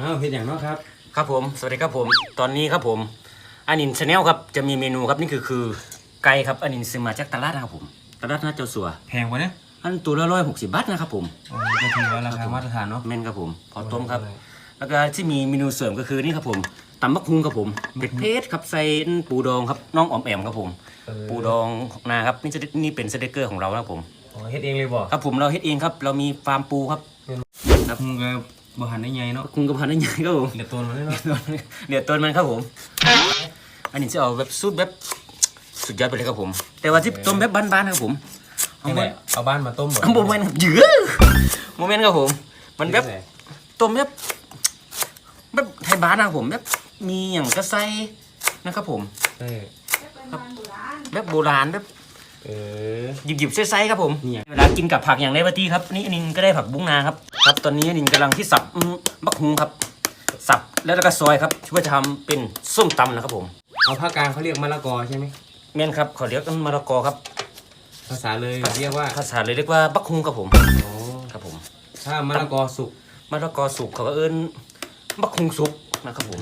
อ้าวเห็นอย่างเนาะครับ ครับผม สวัสดีครับผม ตอนนี้ครับผมอานินชาแนลครับ จะมีเมนูครับนี่คือคือไก่ครับอานินซื้อมาจากตลาดนะครับผม ตลาดนัดเจ้าสัว แพงกว่าเนี่ยอันตัวละร้อยหกสิบบาทนะครับผมโอ้ก็ถือว่าราคามาตรฐานเนาะแม่นครับผม พอต้มครับ แล้วก็ที่มีเมนูเสริมก็คือนี่ครับผมตำบักฮุงครับผมเผ็ดเผ็ดครับใส่ปูดองครับน้องออมแอมครับผม ปูดองนาครับนี่จะนี่เป็นสเต็กเกอร์ของเรานะครับผมอ๋อเฮ็ดเองเลยบ่ครับผมเราเฮ็ดเองครับ เรามีฟาร์มปูครับครับมึงก็ บ่หันได้ไงเนาะคุณกระพันได้ยังไงครับผมเดี๋ยวตัวมันเลยเนาะเดี๋ยวต้นมันครับผม อันนี้จะเอาแบบสูตรแบบสุดยอดไปเลยครับผม แต่ว่าที่ต้มแบบบ้านๆครับผมเอาไงเอาบ้านมาต้มบ่โมเมนต์เยอะโมเมนต์ครับผม มันแบบต้มแบบแบบไทยบ้านนะครับผมแบบมีอย่างกระไซนะครับผมเออแบบโบราณแบบ เออหยิบๆใส่ๆครับผมเนี่ยเวลากินกับผักอย่างไรบ้าตี้ครับนี่อันนินก็ได้ผักบุ้งนาครับครับตอนนี้อันนินกำลังที่สับอืมบักฮุงครับ สับแล้วก็ซอยครับช่วยทำเป็นส้มตำนะครับผมเอาภาคกลางเขาเรียกมะละกอใช่ไหมเมียนครับขอเรียกมะละกอครับ ภาษาเลยเรียกว่าภาษาเลยเรียกว่าบักฮุงครับผมอ๋อครับผมถ้ามะละกอสุกมะละกอสุกเขาก็เอิ้นบักฮุงสุกนะครับผม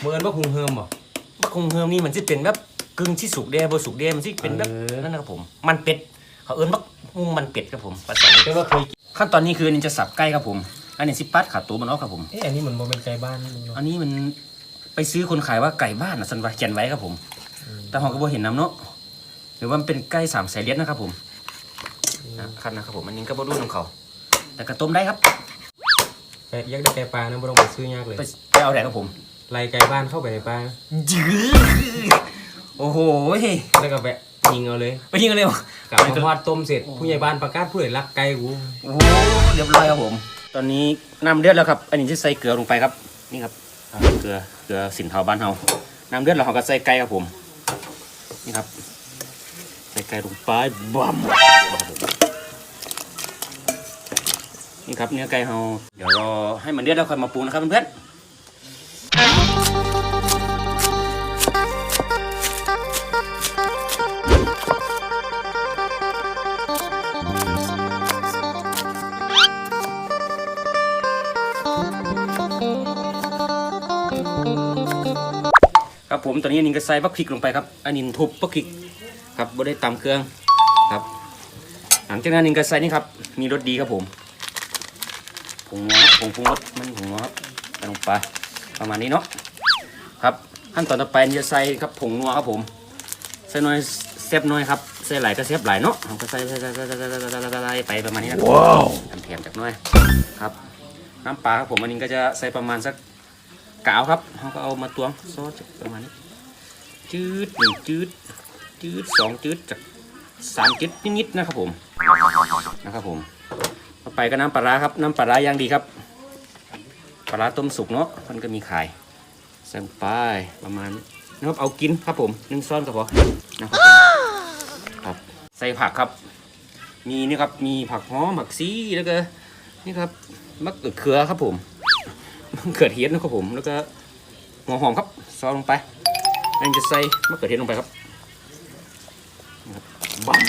เมินว่าคุงเฮิมบ่บักฮุงเฮิมนี่มันจะเป็นแบบ กึ่งที่สุกแด่บ่สุกแด่มันสิเป็นแบบนั่นนะครับผม มันเป็ดเขาเอิ้นบักฮุงมันเป็ดครับผมภาษาแต่ว่าเคยกินขั้นตอนนี้คืออันนี้จะสับใกล้ครับผม อันนี้สิปัดขาตัวมันออกครับผม เอ๊ะอันนี้เหมือนบ่เป็นไก่บ้านนี่เนาะอันนี้มันไปซื้อคนขายว่าไก่บ้านนะสันวาเขียนไว้ครับผม แต่หองก็บ่เห็นน้ำเนาะหรือว่ามันเป็นไก่สามสายเลี้ยดนะครับผมนะครับนนะครับผมอันนี้ก็บ่รู้ของเขา แต่ก็ต้มได้ครับแต่ยักได้ไก่ปลานะบ่ต้องไปซื้อยากเลยไปเอาไหนครับผมไล่ไก่บ้านเข้าไปในปลายื้อ โอ้โหแล้วก็แบะยิงเอาเลยไปยิงกันเลยวะกลับมาทอดต้มเสร็จผู้ใหญ่บ้านประกาศผู้ใหญ่รักไก่กูโอ้โหเรียบร้อยครับผม ตอนนี้น้ำเดือดแล้วครับ อันนี้จะใส่เกลือลงไปครับ นี่ครับอ่าเกลือ เกลือสินเทาบ้านเฮาน้ำเดือดแล้วเราก็ใส่ไก่ครับผม นี่ครับ ใส่ไก่ลงไปบัมครับผมนี่ครับเนื้อไก่เฮา เดี๋ยวรอให้มันเดือดแล้วค่อยมาปรุงนะครับเพื่อนๆ ผมตอนนี้อันก็ใส่บักพริกลงไปครับอันนี้ทุบบักพริกครับบ่ได้ตำเครื่องครับ หลังจากนั้นอันก็ใส่นี่ครับ มีรสดีครับผมผงนัวผงปรุงรสมันผงนัวครับใส่ลงไปประมาณนี้เนาะครับขั้นตอนต่อไปจะใส่ครับผงนัวครับผมใส่น้อยเซฟน้อยครับใส่หลายก็เซฟหลายเนาะผมก็ใส่ใส่ใส่ใส่ใส่ใส่ใส่ใส่ไปประมาณนี้นะครับว้าวแถมจากน้อยครับน้ำปลาครับผมอันนี้ก็จะใส่ประมาณสัก กาวครับเขาก็เอามาตวงซอสประมาณนี้จืดหนึ่งจืดจืดสองจืดจากสามจืดนิดๆนะครับผมนะครับผมต่อไปก็น้ำปลาร้าครับน้ำปลาร้าอย่างดีครับ ปลาร้าต้มสุกเนาะมันก็มีขายใส่ลงไปประมาณนะครับเอากินครับผมหนึ่งซ้อนก็พอนะครับครับใส่ผักครับ มีนี่ครับมีผักหอมผักซีแล้วก็นี่ครับมะเขือครับผม เขือเทียนนะครับผม แล้วก็หัวหอมครับ ซอยลงไปแล้วจะใส่มะเขือเทียนลงไปครับนะครับบัม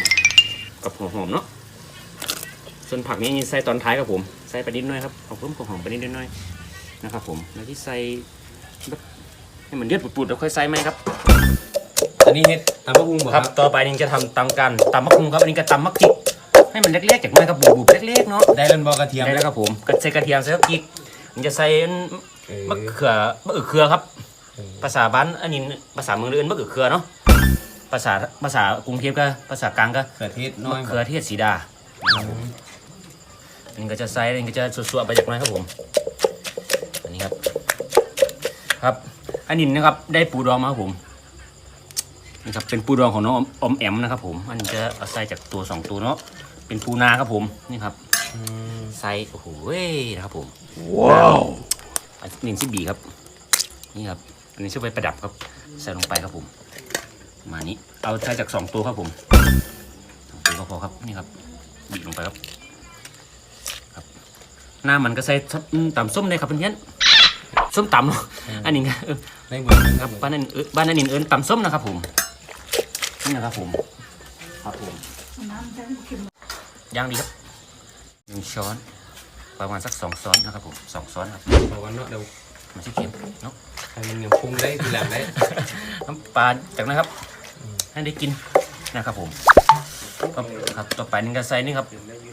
กับหัวหอมเนาะ ส่วนผักนี้ใส่ตอนท้ายครับผม ใส่ไปนิดหน่อยครับเอาเพิ่มความหอมไปนิดหน่อยนะครับผมแล้วที่ใส่แบบให้มันเดือดปุดๆแล้วค่อยใส่ไหมครับ อันนี้เฮ็ดตำมะคุงบ่คครัรับบต่อไปนี่จะทำตำกันตำมะคุงครับ อันนี้ก็ตำมะจิกให้มันเล็กๆจากหน้อยครับบุบๆเล็กๆเนาะ ได้แล้วบ่กระเทียม ได้แล้วครับผมก็ใส่กระเทียมใส่พริกมั นจะใส่เออ มะเขือมะเขือเครือครับ เออ ภาษาบ้านอันนี้ภาษาเมืองอื่นมะเขือเครือเนาะภาษาภาษากรุงเทพก็ภาษากลางก็เขือเทศน้อยมะบ่เขือเทศสีดานะครับผมอันนี้ก็จะใส่อันนี้ก็จะสัวๆไปจากหน้อยครับผมอันนี้ครับครับอันนี้นะครับได้ปูดองมาครับผมนี่ครับเป็นปูดองของน้องอมอมแอมนะครับผมอันนี้จะเอาใส่จากตัวสองตัวเนาะเป็นปูนาครับผมนี่ครับ อืม ใส่โอ้โหเว้ยนะครับผมว้าวอันนี้ซิบีครับ นี่ครับอันนี้ช่วยไปประดับครับใส่ลงไปครับผม มานี้เอาใส่จากสองตัวครับผมสองตัวก็พอครับนี่ครับบีบลงไปครับครับหน้ามันก็ใส่อืมตำส้มเลยครับเพื่อนๆส้มตำเนาะอันนี้ก็เออได้เหมือนกันคครัรับบบ้านนั้นเออบ้านนั้นนินเอิญตำส้มนะครับผมนี่นะครับผมครับผมย่างดีครับ หนึ่งช้อนประมาณสักสองซ้อนนะครับผมสองซ้อนครับบอกว่าเนาะเดี๋ยวมันจะเค็มเนาะให้มันยังปรุงได้ทีหลังได้ น้ำปลาจากนั้นครับ ให้ได้กินนะครับผมครับครับต่อไปนี่ก็ใส่นี่ครับ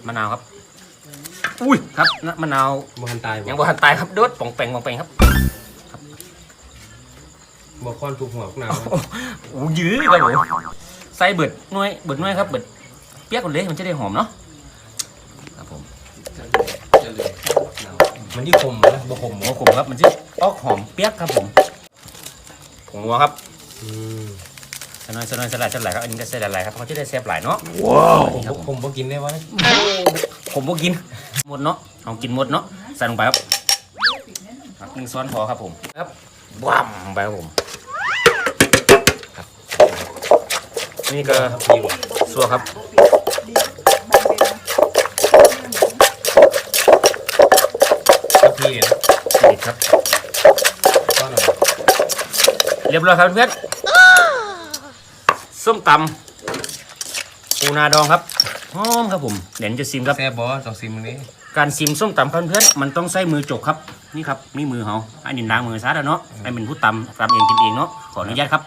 มะนาวครับ อุ้ยครับน้ำมะนาวบ่ทันตายยังบ่บ่ทันตายครับโดดป่องแปงป่องแปงครับบ่ค้อนทุกหัวพวกหนาวโอ้ยื้อครับผมใส่เบิดหน่วยเบิดหน่วยครับเบิดเปียกก่อนเลยมันจะได้หอมเนาะครับผม มันยี่ขมนะบ่ขมหัวขมครับ มันจะออกหอมเปียกครับผมผงนัวครับอืมสน้อยสน้อยสลายสลายครับ อันนี้ก็ใส่หลายๆครับเขาจะได้แซ่บหลายเนาะผมบ่ผมบ่กินได้วะผมบ่กิน หมดเนาะเอากินหมดเนาะ ใส่ลงไปครับครับหนึ่งซ้อนพอครับผม ครับว้ามไปครับผมครับนี่ก็ดีว่ะซัวครับ นะปิดครับก้อนอะไรเรียบร้อยครับเพื่อนส้มตำปูนาดองครับหอมครับผมเดี๋ยวจะซิมครับแซ่บบ่ต้องซิมมื้อนี้การซิมส้มตำครับเพื่อนมันต้องใช้มือจกครับนี่ครับนี่มือเขาอันนี้ล้างมือซะแล้วเนาะให้เป็นผู้ตำตำเองกินเองเนาะขออนุญาตครับ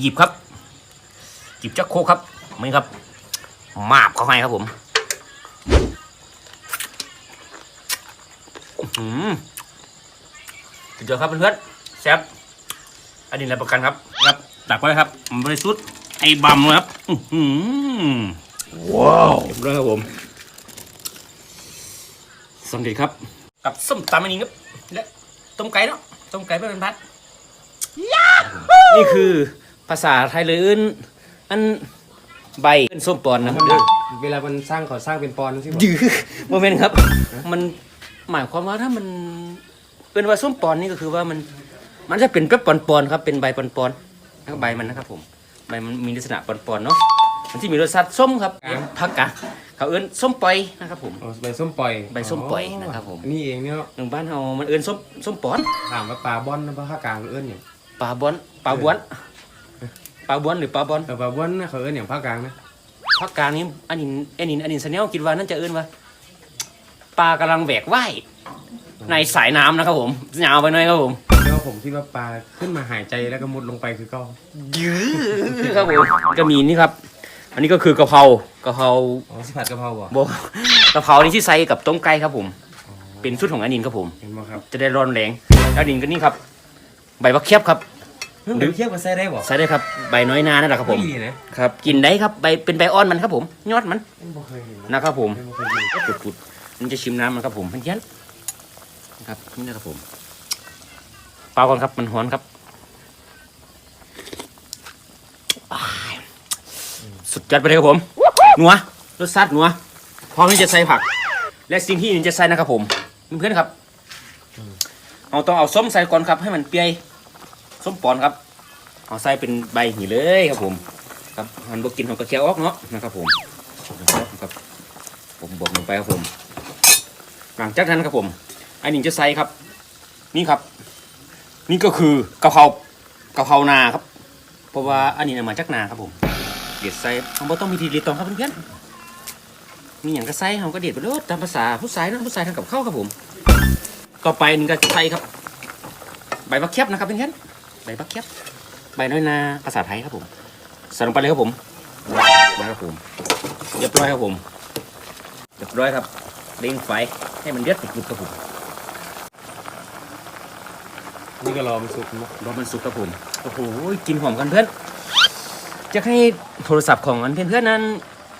หยิบครับหยิบจักโคกครับนี่ครับ มาบเข้าให้ครับผม อื้อหือสุดยอดครับเพื่อนๆแซ่บอันนี้รับประกันครับครับตักไว้ครับบริสุทธิ์ไอ้บัมเลยครับอื้อหือว้าวเรียบร้อยครับผมสวัสดีครับ กับส้มตำอันนี้ครับและต้มไก่เนาะต้มไก่ไม่เป็นพัดนี่คือภาษาไทยเลยอื่นอันใบเอิ้นส้มปอนนะครับเด้อเวลามันสร้างเขาสร้างเป็นปอนด์สิบ่ยื้อโมเมนต์ครับ มัน หมายความว่าถ้ามันเป็นว่าส้มปอนนี่ก็คือว่ามันมันจะเป็นแบบปอนๆครับเป็นใบปอนๆแล้วก็ใบมันนะครับผมใบมันมีลักษณะปอนๆเนาะมันที่มีรสชาติส้มครับผักกะเขาเอิ้นส้มปอยนะครับผมเอาใบส้มปล่อยใบส้มปล่อยนะครับผมอันนี่เองเนี่ยเนาะหนึ่งบ้านเฮามันเอิ้นส้มส้มปอนถามว่าปลาบอนนะภาคกลางเอิ้นอย่างปลาบอนปลาบวนปลาบวนหรือปลาบอนแต่ปลาบอนนะเขาเอิ้นอย่างภาคกลางนะภาคกลางนี้อันนี้อันนี้อันนี้สเนลคิดว่านั่นจะเอื้นว่า ปลากำลังแหวกว่ายในสายน้ำนะครับผมยาวไปหน่อยครับผมแต่ว่าผมคิดว่าปลาขึ้นมาหายใจแล้วก็มุดลงไปคือเก็ยื้อครับผมก็มีนี่ครับ อันนี้ก็คือกะเพรากะเพราอ๋อสิผัดกะเพราบ่โบกะเพรานี่ที่ใส่กับต้มไก่ครับผม เป็นชุดของอันนินครับผม เห็นบ่ครับจะได้ร้อนแรงแล้วอันนินก็นี่ครับ ใบบักเขียบครับหรือเทียบกับไส้ได้บ่ใส่ได้ครับใบน้อยนานั่นแหละครับผมดีนะครับกินได้ครับใบเป็นใบอ่อนมันครับผม ยอดมันบ่เคยเห็นนะนะครับผมไม่เคยเห็นปุดๆ มันจะชิมน้ำมันครับผมมันยันนะครับนี่นะครับผม เปล่าก่อนครับมันฮ้อนครับ สุดยอดไปเลยครับผมหนัวรสชาตินัวพร้อมที่จะใส่ผัก และสิ่งที่นินจะใส่นะครับผมเพื่อนๆครับเอาต้องเอาส้มใส่ก่อนครับ ให้มันเปียส้มปอนครับเอาใส่เป็นใบหีเลยครับผมครับมันบกินของกระเคียวออกเนาะนะครับผมครับผมบอกลงไปครับผม หลังจากนั้นครับผมอันนี้จะใส่ครับ นี่ครับ นี่ก็คือกะเพรากะเพรานาครับ เพราะว่าอันนี้นมาจากนาครับผม เด็ดใส่เขาต้องมีทีรีตองครับเพื่อนๆมีอย่างก็ใส่เขาก็เด็ดไปเลยตามภาษาผู้ชายนะผู้ชายทำกับข้าวครับผม ต่อไปนี่ก็ใส่ครับ ใบบักเขียบนะครับเพื่อนๆใบบักเขียบใบน้อยนาภาษาไทยครับผมใส่ลงไปเลยครับผมนะครับผมเรียบร้อยครับผมเรียบร้อยครับ เร่งไฟให้มันเดือดปุดๆครับผมนี่ก็รอมันสุกเนาะรอมันสุกครับผมโอ้โหกินหอมกันเพื่อนจะให้โทรศัพท์ของอันเพื่อนๆนั้น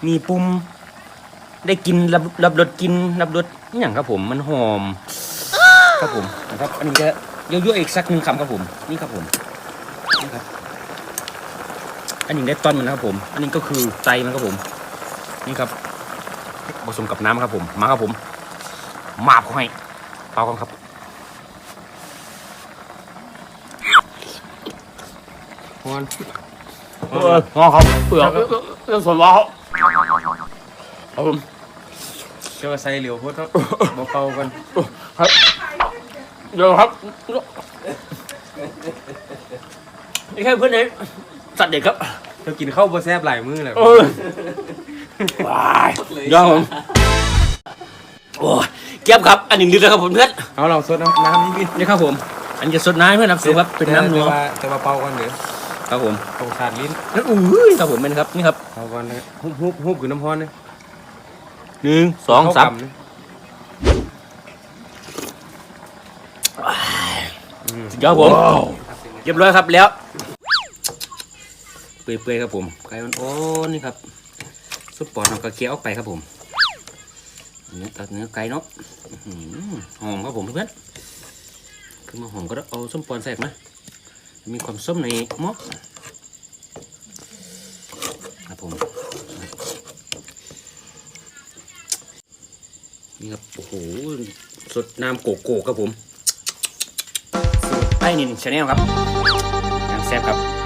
มีปุ่มได้กินรับรับรสกินรับรสอหย่างครับผมมันหอม ครับผมนะครับอันนี้จะยั่วๆอีกสักหนึ่งคำครับผมนี่ครับผมนี่ครับอันนี้ได้ต้นมันนะครับผม อันนี้ก็คือใจมันครับผม นี่ครับ ผสมกับน้ำครับผม มาครับผม มาบเขาให้เปล่ากันครับฮอนเอองอครับเปลือกเรื่องส่วนล้อครับผมเจ้าก็ใส่เหลียวโพดเนาะบ่เป่ากันครับเดี๋ยวครับนี่แค่เพื่อนเองสัตว์เด็กครับเจ้ากินข้าวบ่แซ่บหลายมื้อเลยเออ ว้ายยอดผมโอ้ยเจี๊ยบครับ อันนี้นิดนะครับผมเพื่อนเอาลองซดน้ำน้ำนิดนิดนี่ครับผม อันนี้จะสดน้ำเพื่อนครับสูครับเป็นน้ำนัวแต่ว่าแต่ว่าเป่าก่อนเดี๋ยวครับผมตรงขาดลิ้นนั่นอุ้ยครับผมเป็นครับนี่ครับเป่าก่อนนะฮุบฮุบฮุบคือน้ำพรเนี่ยหนึ่งสองสามเข้กำนะสุดยอดผมเรียบร้อยครับแล้ว เปื่อยๆครับผมไก่อ่อนๆนี่ครับ สุดปอดของกระเคี้ยวออกไปครับผมเนื้อตัดเนื้อไก่เนาะหอมครับผมเพื่อนคือมาหอมก็ต้องเอาส้มปอนใส่มามีความส้มในม้อครับผมนี่ครับโอ้โหสดน้ำโกโก้ครับผมไอ้นินชาแนลครับยังแซ่บครับ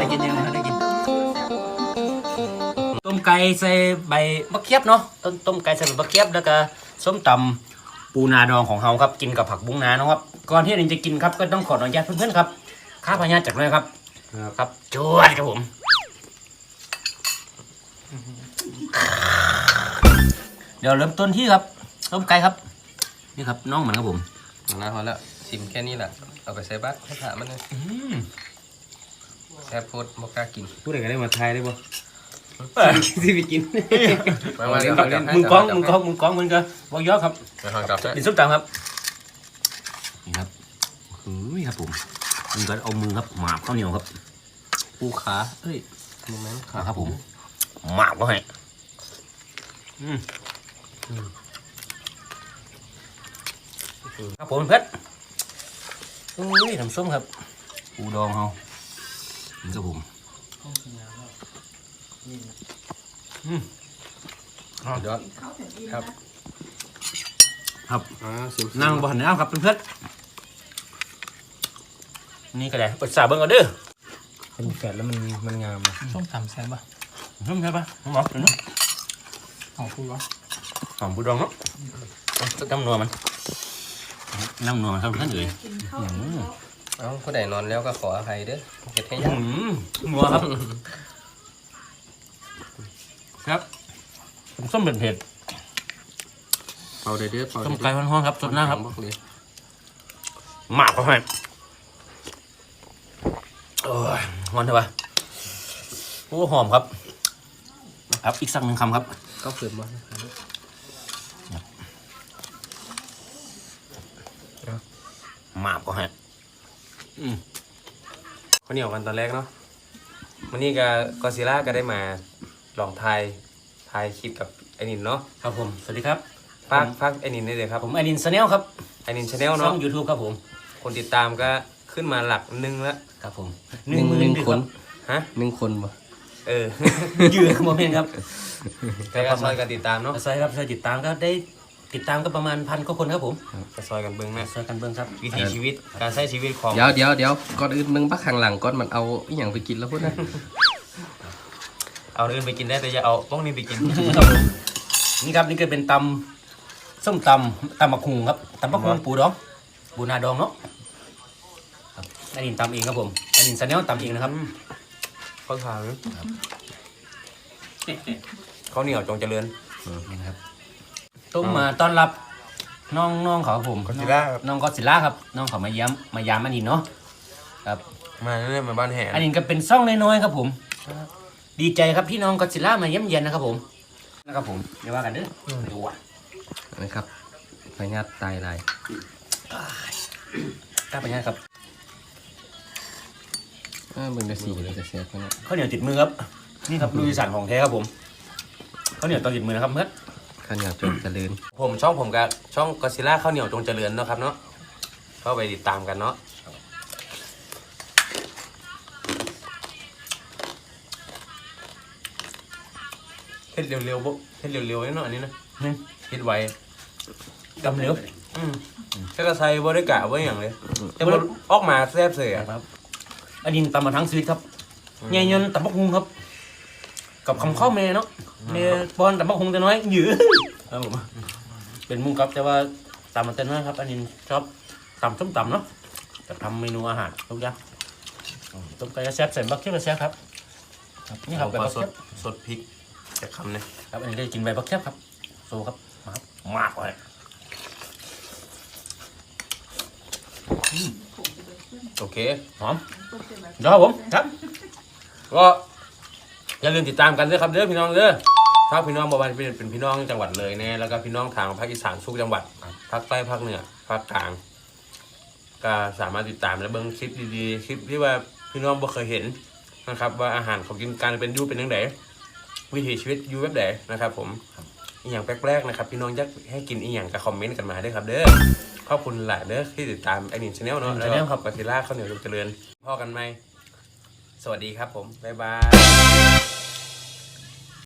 ได้กินยังได้กินต้มไก่ใส่ใบมะเขือเนาะต้มต้มไก่ใส่ใบมะเขือแล้วก็ส้มตำปูนาดองของเฮาครับกินกับผักบุ้งนาเนาะครับก่อนที่เราจะกินครับก็ต้องขออนุญาตเพื่อนๆครับข้าพญาจากเลยครับครับจวดครับผมเดี๋ยวเริ่มต้นที่ครับต้มไก่ครับ นี่ครับน้องมือนครับผมนะพอแล้วชิมแค่นี้แหละเอาไปใส่บัตรให้ถามมันเลย แซ่บโพดบ่กล้ากิน พูดอะไรกันได้มาไทยได้ปะที่ไปกินมามาเดี๋ยวมึเดี๋ยวงกล้องมึงกล้องมึงกล้องมึงก็บอกยอครับมาทางกลับได้กินส้มตำครับนี่ครับเฮ้ยครับผมมึงก็เอามือครับหมาบข้าวเหนียวครับปูขาเอ้ยโมเมนต์ครับผมหมาบก็ให้อืมครับผมเพชรอุ้ยน้ำส้มครับปูดองเฮานี่ ครับผมยอดครับ ครับอ่าชิมนั่งบ่หันน้ำครับเพื่อนๆนี่ก็ได้ปรึกษาเบิ่งเอาเด้อเป็นแฟดแล้วมันมันงามอะส้มตำแซ่บป่ะส้มใช่ปะหมอเห็นไหมของพูดวะหอมปูดองเนาะน้ำนัวมันน้ำนัวมันครับเพื่อนเอ๋ยอืม เอ้าผู้ใดนอนแล้วก็ขออภัยเด้อเฮ็ดให้อืยังมนัวครับครับผมส้มเป็นเผ็ดเป่าเด้อเด้อเป่าส้มไก่ห้อนๆครับสดหน้าครับบอกเลยหมากเขาให้โอ้ยงอนเถอะปะโอ้หอมครับ ครับอีกสักหนึ่งคำครับ ก็เพิ่มมาหมากก็ให้ ข้าวเหนียวกันตอนแรกเนาะวันนี้ก็กอซิล่าก็ได้มาลองทายทายคลิปกับไอ้นินเนาะครับผม สวัสดีครับฝากฝากไอ้นินได้เลยครับผมไอดินสแนลครับไอ้นินชาแนลช่อเนาะงยูทูบครับผมคนติดตามก็ขึ้นมาหลักหนึงแล้วครับผมหนึ่งหนึ่งคนฮะ หนึ่งคนบ่ เออ ยืนโมเมนต์ครับ ใครก็ซอยกันติดตามเนาะ ใช่ครับใช่ติดตามก็ได้ ติดตามก็ประมาณพันกว่าคนครับผมก็ซอยกันเบิ่งนะช่วยกันเบิ่งครับ วิถีชีวิตการใช้ชีวิตของเดี๋ยวเดี๋ยวเดี๋ยวก่อนอื่นมึงปักข้างหลังก่อนมันเอาอหย่างไปกินแล้วพูดนะเอาเอื่นไปกินได้แต่อย่าเอาพวกนี้ไปกินครับผมนี่ครับนี่ก็เป็นตำส้มตำตำมะคุงครับตำมะคุงปูดองปูนาดองเนาะครับไอดินตำเองครับผมไอดินสแนลตำเองนะครับข้าวขาวข้าวเหนียวจงเจริญนี่นะครับ ต้มมาต้อนรับน้องน้องเขาครับผมก็ซิล่าครับ น้องก็อดซิลล่าครับ น้องเขามาเย้มมายามอันนี้เนาะครับ มาเรื่อยๆมาบ้านแห่อันนี้ก็เป็นซ่องน้อยๆครับผม ดีใจครับพี่น้องก็อดซิลล่ามาเยี่ยมเยียนนะครับผมนะครับผมเดี๋ยวว่ากันเด้อดูอะนะครับพญาตตายลายกล้าไปยังครับอ่ามึงจะสีเลยจะแซ่บขนาดข้าวเหนียวติดมือครับนี่ครับลูกอีสานของแท้ครับผมข้าวเหนียวต้องติดมือนะครับเพื่อน ข้าวเหนียวจนเจริญ ผมช่องผมกับช่องกอซิล่าข้าวเหนียวจงเจริญเนาะครับเนาะเข้าไปติดตามกันเนาะเฮ็ดเร็วๆบ่เฮ็ดเร็วๆนิดหน่อยอันนี้นะนี่เฮ็ดไวกำเหลวอืมถ้ากระใส่บ่ได้กะบ่อย่างเลย แต่บ่ออกมาแซ่บเสยอะครับอันนี้ตำมาทั้งชีวิตครับเงี้ยยนตำบักฮุงครับกกับคำข้าวเมเนาะ เมบอลแต่บักคงแต่น้อยหยือครับผมเป็นมุงครับแต่ว่าตำมันแต่น้อยครับ อันนี้ชอบตำส้มตำเนาะจะทำเมนูอาหารทุกอย่างอืมต้มไก่กระแซ่บใส่บักเขียบกระแซ่บครับครับนี่ครับใบพอบักสเขียดบสดพริกจะคำเนี่ยครับอันนี้ได้กินใบบักเขียบครับโซครับมาครับมากเลยโอเคหอมเดี๋ยวครับผมครับก็ อย่าลืมติดตามกันด้วยครับเด้อพี่น้องเด้อถ้าพี่น้องบอกว่าเป็นเป็นพี่น้องจังหวัดเลยแน่แล้วก็พี่น้องทางภาคอีสานทุกจังหวัดภาคใต้ภาคเหนือภาคกลาง ก็สามารถติดตามและเบิ่งคลิปดีๆคลิปที่ว่าพี่น้องบ่เคยเห็นนะครับ ว่าอาหารเขากินการเป็นอยูเป็นยังไงวิถีชีวิตอยูแบบไหนนะครับผมอีกอย่างแปลกๆนะครับ พี่น้องอยากให้กินอีกอย่างก็คอมเมนต์กันมาด้วยครับเด้อขอบคุณหลายเด้อที่ติดตามไอ้นินชาแนลเนาะแล้วก็ขอบกัติล่าข้าวเหนียวลูกเจริญพ่อกันไหม สวัสดีครับผม บ๊ายบาย